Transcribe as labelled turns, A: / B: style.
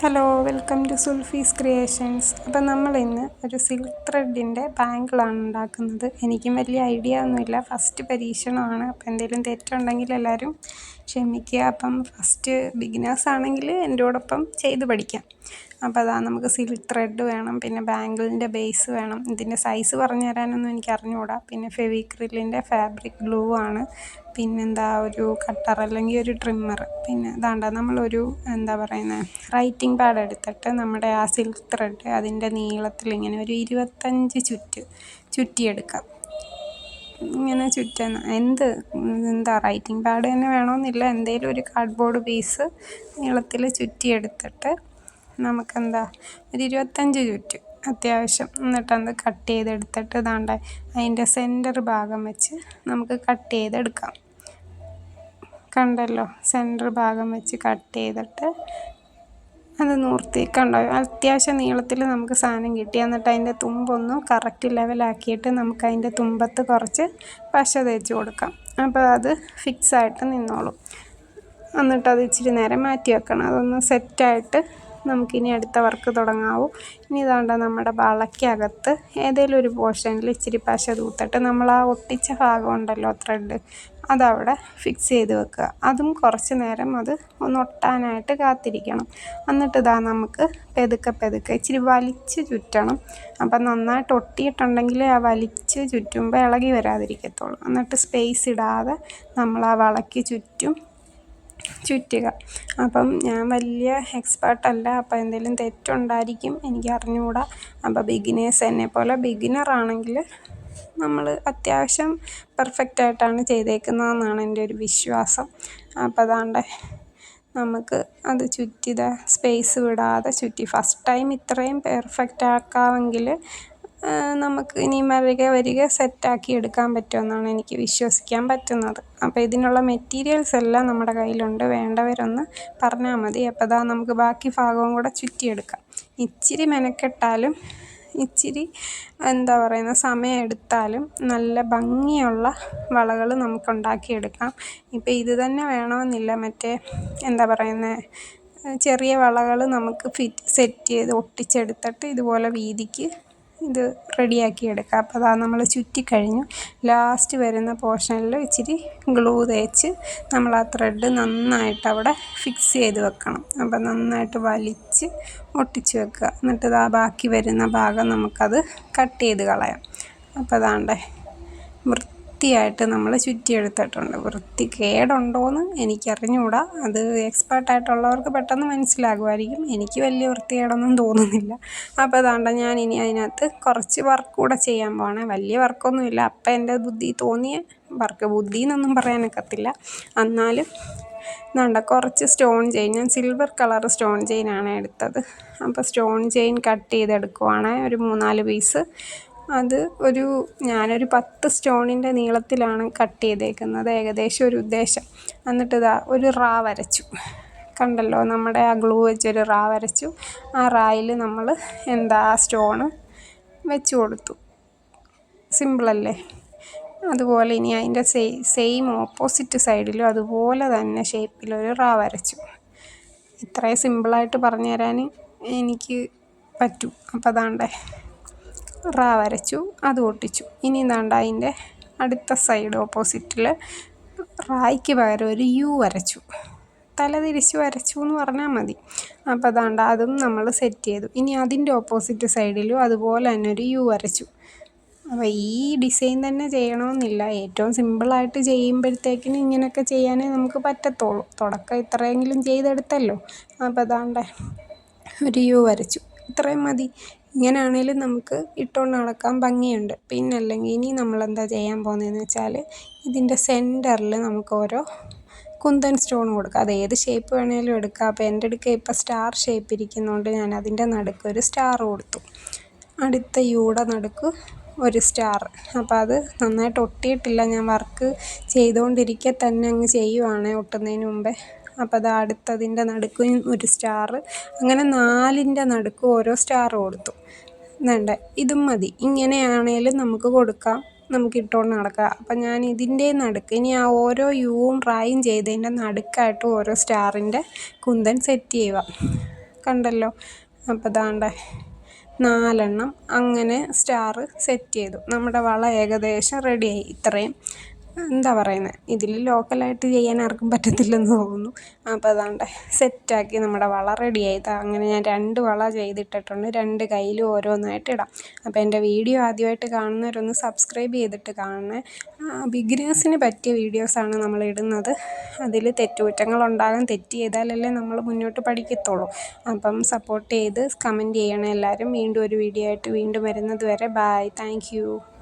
A: Hello welcome to Zulfi's creations അപ്പം നമ്മൾ ഇന്ന് ഒരു സിൽക്ക് ത്രെഡിന്റെ ബാങ്കിളാണ് ഉണ്ടാക്കുന്നത്. എനിക്കും വലിയ ഐഡിയ ഒന്നുമില്ല. ഫസ്റ്റ് പരീക്ഷണമാണ്. അപ്പം എന്തെങ്കിലും തെറ്റുണ്ടെങ്കിൽ എല്ലാവരും ക്ഷമിക്കുക. അപ്പം ഫസ്റ്റ് ബിഗിനേഴ്സ് ആണെങ്കിൽ എന്റെ ചെയ്ത് പഠിക്കാം. അപ്പോൾ അതാ നമുക്ക് സിൽക്ക് ത്രെഡ് വേണം പിന്നെ ബാങ്കിളിന്റെ ബേസ് വേണം. ഇതിന്റെ സൈസ് പറഞ്ഞു തരാനൊന്നും എനിക്ക് അറിഞ്ഞുകൂടാ പിന്നെ ഫെവിക്രില്ലിന്റെ ഫാബ്രിക് ഗ്ലൂ ആണ്. പിന്നെന്താ ഒരു കട്ടർ അല്ലെങ്കിൽ ഒരു ട്രിമ്മർ പിന്നെ ഇതാണ്ട നമ്മളൊരു എന്താ പറയുന്നത് റൈറ്റിംഗ് പാഡ് എടുത്തിട്ട് നമ്മുടെ ആ സിൽക്ക് ത്രെഡ് അതിന്റെ നീളത്തിൽ ഇങ്ങനെ ഒരു ഇരുപത്തഞ്ച് ചുറ്റ് ചുറ്റിയെടുക്കാം. ഇങ്ങനെ ചുറ്റുന്ന എന്ത് എന്താ റൈറ്റിംഗ് പാഡ് തന്നെ വേണമെന്നില്ല എന്തെങ്കിലും ഒരു കാർഡ്ബോർഡ് പീസ് നീളത്തിൽ ചുറ്റിയെടുത്തിട്ട് നമുക്കെന്താ ഒരു ഇരുപത്തഞ്ച് ചുറ്റ് അത്യാവശ്യം എന്നിട്ടത് കട്ട് ചെയ്തെടുത്തിട്ട് ഇതാണ്ട് അതിന്റെ സെന്റർ ഭാഗം വെച്ച് നമുക്ക് കട്ട് ചെയ്തെടുക്കാം. കണ്ടല്ലോ സെന്റർ ഭാഗം വെച്ച് കട്ട് ചെയ്തിട്ട് അത് നൂർത്തി കണ്ടോ അത്യാവശ്യം നീളത്തിൽ നമുക്ക് സാധനം കിട്ടി. എന്നിട്ട് അതിന്റെ തുമ്പൊന്ന് കറക്റ്റ് ലെവലാക്കിയിട്ട് നമുക്ക് അതിന്റെ തുമ്പത്ത് കുറച്ച് പശ തേച്ച് കൊടുക്കാം. അപ്പോൾ അത് ഫിക്സായിട്ട് നിന്നോളും. എന്നിട്ട് അത് ഇച്ചിരി നേരം മാറ്റി വെക്കണം. അതൊന്ന് സെറ്റായിട്ട് നമുക്കിനി അടുത്ത വർക്ക് തുടങ്ങാവൂ. ഇനി ഇതാണ്ട് നമ്മുടെ വളയ്ക്കകത്ത് ഏതെങ്കിലും ഒരു പോർഷനിൽ ഇച്ചിരി പശ തൂത്തിട്ട് നമ്മൾ ആ ഒട്ടിച്ച ഭാഗം ഉണ്ടല്ലോ ത്രെഡ് അതവിടെ ഫിക്സ് ചെയ്ത് വെക്കുക. അതും കുറച്ച് നേരം അത് ഒന്ന് ഒട്ടാനായിട്ട് കാത്തിരിക്കണം. എന്നിട്ട് ഇതാ നമുക്ക് പെതുക്കെ പെതുക്കെ ഇച്ചിരി വലിച്ച് ചുറ്റണം. അപ്പം നന്നായിട്ട് ഒട്ടിയിട്ടുണ്ടെങ്കിൽ ആ വലിച്ച് ചുറ്റുമ്പോൾ ഇളകി വരാതിരിക്കത്തുള്ളൂ. എന്നിട്ട് സ്പേസ് ഇടാതെ നമ്മൾ ആ വളയ്ക്ക് ചുറ്റും ചുറ്റുക. അപ്പം ഞാൻ വലിയ എക്സ്പേർട്ടല്ല അപ്പം എന്തെങ്കിലും തെറ്റുണ്ടായിരിക്കും എനിക്ക് അറിഞ്ഞുകൂടാ. അപ്പം ബിഗിനേഴ്സ് എന്നെപ്പോലെ ബിഗിനർ ആണെങ്കിൽ നമ്മൾ അത്യാവശ്യം പെർഫെക്റ്റ് ആയിട്ടാണ് ചെയ്തേക്കുന്നതെന്നാണ് എന്റെ ഒരു വിശ്വാസം. അപ്പം അതാണ്ട്. നമുക്ക് അത് ചുറ്റിത സ്പേസ് വിടാതെ ചുറ്റി. ഫസ്റ്റ് ടൈം ഇത്രയും പെർഫെക്റ്റ് ആക്കാമെങ്കിൽ നമുക്ക് ഇനി വരിക വരിക സെറ്റാക്കി എടുക്കാൻ പറ്റുമെന്നാണ് എനിക്ക് വിശ്വസിക്കാൻ പറ്റുന്നത്. അപ്പോൾ ഇതിനുള്ള മെറ്റീരിയൽസ് എല്ലാം നമ്മുടെ കയ്യിലുണ്ട്. വേണ്ടവരൊന്ന് പറഞ്ഞാൽ മതി. അപ്പോൾ നമുക്ക് ബാക്കി ഭാഗവും കൂടെ ചുറ്റിയെടുക്കാം. ഇച്ചിരി മെനക്കെട്ടാലും ഇച്ചിരി എന്താ പറയുന്ന സമയം എടുത്താലും നല്ല ഭംഗിയുള്ള വളകൾ നമുക്ക് ഉണ്ടാക്കിയെടുക്കാം ഇപ്പോൾ ഇത് തന്നെ വേണമെന്നില്ല. മറ്റേ എന്താ പറയുന്നത് ചെറിയ വളകൾ നമുക്ക് ഫിറ്റ് സെറ്റ് ചെയ്ത് ഒട്ടിച്ചെടുത്തിട്ട് ഇതുപോലെ വീതിക്ക് ഇത് റെഡിയാക്കി എടുക്കാം അപ്പോൾ അതാ നമ്മൾ ചുറ്റിക്കഴിഞ്ഞു ലാസ്റ്റ് വരുന്ന പോർഷനിൽ ഇച്ചിരി ഗ്ലൂ തേച്ച് നമ്മൾ ആ ത്രെഡ് നന്നായിട്ട് അവിടെ ഫിക്സ് ചെയ്ത് വെക്കണം. അപ്പോൾ നന്നായിട്ട് വലിച്ച് ഒട്ടിച്ച് വെക്കുക. എന്നിട്ട് ഇതാ ബാക്കി വരുന്ന ഭാഗം നമുക്കത് കട്ട് ചെയ്ത് കളയാം. അപ്പോൾ അതാണ്ടേ വൃത്തി വൃത്തിയായിട്ട് നമ്മൾ ചുറ്റിയെടുത്തിട്ടുണ്ട്. വൃത്തി കേടുണ്ടോയെന്ന് എനിക്കറിഞ്ഞുകൂടാ അത് എക്സ്പേർട്ടായിട്ടുള്ളവർക്ക് പെട്ടെന്ന് മനസ്സിലാകുമായിരിക്കും. എനിക്ക് വലിയ വൃത്തികേടൊന്നും തോന്നുന്നില്ല. അപ്പോൾ അതാണ്ട ഞാൻ ഇനി അതിനകത്ത് കുറച്ച് വർക്ക് കൂടെ ചെയ്യാൻ പോവാണ്. വലിയ വർക്കൊന്നുമില്ല അപ്പം എന്റെ ബുദ്ധി തോന്നിയ വർക്ക് ബുദ്ധി എന്നൊന്നും പറയാനൊക്കത്തില്ല എന്നാലും ഇതാണ്ട കുറച്ച് സ്റ്റോൺ ചെയിൻ ഞാൻ സിൽവർ കളർ സ്റ്റോൺ ചെയിനാണ് എടുത്തത്. അപ്പോൾ സ്റ്റോൺ ചെയിൻ കട്ട് ചെയ്തെടുക്കുവാണ് ഒരു മൂന്നാൽ പീസ് അത് ഒരു ഞാനൊരു പത്ത് സ്റ്റോണിന്റെ നീളത്തിലാണ് കട്ട് ചെയ്തേക്കുന്നത്. ഏകദേശം ഒരു ഉദ്ദേശം. എന്നിട്ട് ഇതാ ഒരു റാ വരച്ചു. കണ്ടല്ലോ നമ്മുടെ ആ ഗ്ലൂ വെച്ചൊരു റാ വരച്ചു. ആ റായിൽ നമ്മൾ എന്താ സ്റ്റോണ് വെച്ച് കൊടുത്തു. സിമ്പിളല്ലേ? അതുപോലെ ഇനി അതിന്റെ സെയ് സെയിം ഓപ്പോസിറ്റ് സൈഡിലും അതുപോലെ തന്നെ ഷേപ്പിലൊരു റാ വരച്ചു. ഇത്രയും സിമ്പിളായിട്ട് പറഞ്ഞു തരാൻ എനിക്ക് പറ്റും. അപ്പോൾ അതാണ്ടേ റാ വരച്ചു അത് ഒട്ടിച്ചു. ഇനി എന്താണ്ട് അതിന്റെ അടുത്ത സൈഡ് ഓപ്പോസിറ്റിൽ റായ്ക്ക് പകരം ഒരു യു വരച്ചു. തല തിരിച്ച് വരച്ചു എന്ന് പറഞ്ഞാൽ മതി. അപ്പോൾ അതാണ്ട് അതും നമ്മൾ സെറ്റ് ചെയ്തു. ഇനി അതിന്റെ ഓപ്പോസിറ്റ് സൈഡിലും അതുപോലെ തന്നെ ഒരു യു വരച്ചു. അപ്പോൾ ഈ ഡിസൈൻ തന്നെ ചെയ്യണമെന്നില്ല. ഏറ്റവും സിമ്പിളായിട്ട് ചെയ്യുമ്പോഴത്തേക്കിന് ഇങ്ങനെയൊക്കെ ചെയ്യാനേ നമുക്ക് പറ്റത്തുള്ളൂ. തുടക്കം ഇത്രയെങ്കിലും ചെയ്തെടുത്തല്ലോ. അപ്പോൾ അതാണ്ട് ഒരു യു വരച്ചു. ഇത്രയും മതി. ഇങ്ങനെയാണേലും നമുക്ക് ഇട്ടുകൊണ്ട് നടക്കാൻ ഭംഗിയുണ്ട്. പിന്നെ അല്ലെങ്കിൽ ഇനി നമ്മളെന്താ ചെയ്യാൻ പോകുന്നതെന്ന് വെച്ചാൽ ഇതിന്റെ സെന്ററിൽ നമുക്ക് ഓരോ കുന്തൻ സ്റ്റോൺ കൊടുക്കാം. അത് ഏത് ഷേപ്പ് വേണമെങ്കിലും എടുക്കാം. അപ്പോൾ എന്റെ അടുക്ക ഇപ്പോൾ സ്റ്റാർ ഷേപ്പ് ഇരിക്കുന്നതുകൊണ്ട് ഞാൻ അതിന്റെ നടുക്ക് ഒരു സ്റ്റാർ കൊടുത്തു. അടുത്ത യൂടെ നടുക്ക് ഒരു സ്റ്റാർ. അപ്പോൾ അത് നന്നായിട്ട് ഒട്ടിയിട്ടില്ല. ഞാൻ വർക്ക് ചെയ്തുകൊണ്ടിരിക്കെ തന്നെ അങ്ങ് ചെയ്യുവാണ്. ഒട്ടുന്നതിന് മുമ്പേ അപ്പോൾ അത് അടുത്തതിന്റെ നടുക്കും ഒരു സ്റ്റാർ. അങ്ങനെ നാലിന്റെ നടുക്കും ഓരോ സ്റ്റാർ കൊടുത്തു. വേണ്ട? ഇതും മതി. ഇങ്ങനെയാണേലും നമുക്ക് കൊടുക്കാം. നമുക്ക് ഇട്ടുകൊണ്ട് നടക്കാം. അപ്പം ഞാൻ ഇതിന്റെ നടുക്ക് ഇനി ആ ഓരോ യുവും റായും ചെയ്തതിന്റെ നടുക്കായിട്ട് ഓരോ സ്റ്റാറിന്റെ കുന്തൻ സെറ്റ് ചെയ്യുക. കണ്ടല്ലോ? അപ്പോൾ ദാണ്ടേ നാലെണ്ണം അങ്ങനെ സ്റ്റാർ സെറ്റ് ചെയ്തു. നമ്മുടെ വള ഏകദേശം റെഡിയായി. ഇത്രയും. എന്താ പറയുന്നത് ഇതിൽ ലോക്കലായിട്ട് ചെയ്യാൻ ആർക്കും പറ്റത്തില്ലെന്ന് തോന്നുന്നു. അപ്പോൾ അതാണ്ട്. സെറ്റാക്കി നമ്മുടെ വള റെഡിയായി. അങ്ങനെ ഞാൻ രണ്ട് വള ചെയ്തിട്ടിട്ടുണ്ട്. രണ്ട് കയ്യിലും ഓരോന്നായിട്ട് ഇടാം. അപ്പോൾ എന്റെ വീഡിയോ ആദ്യമായിട്ട് കാണുന്നവരൊന്ന് സബ്സ്ക്രൈബ് ചെയ്തിട്ട് കാണണേ. ബിഗിനേഴ്സിന് പറ്റിയ വീഡിയോസാണ് നമ്മൾ ഇടുന്നത്. അതിൽ തെറ്റുകുറ്റങ്ങളുണ്ടാകും. തെറ്റ് ചെയ്താലല്ലേ നമ്മൾ മുന്നോട്ട് പഠിക്കത്തുള്ളൂ. അപ്പം സപ്പോർട്ട് ചെയ്ത് കമന്റ് ചെയ്യണം എല്ലാവരും. വീണ്ടും ഒരു വീഡിയോ ആയിട്ട് വീണ്ടും വരുന്നത് വരെ. Bye thank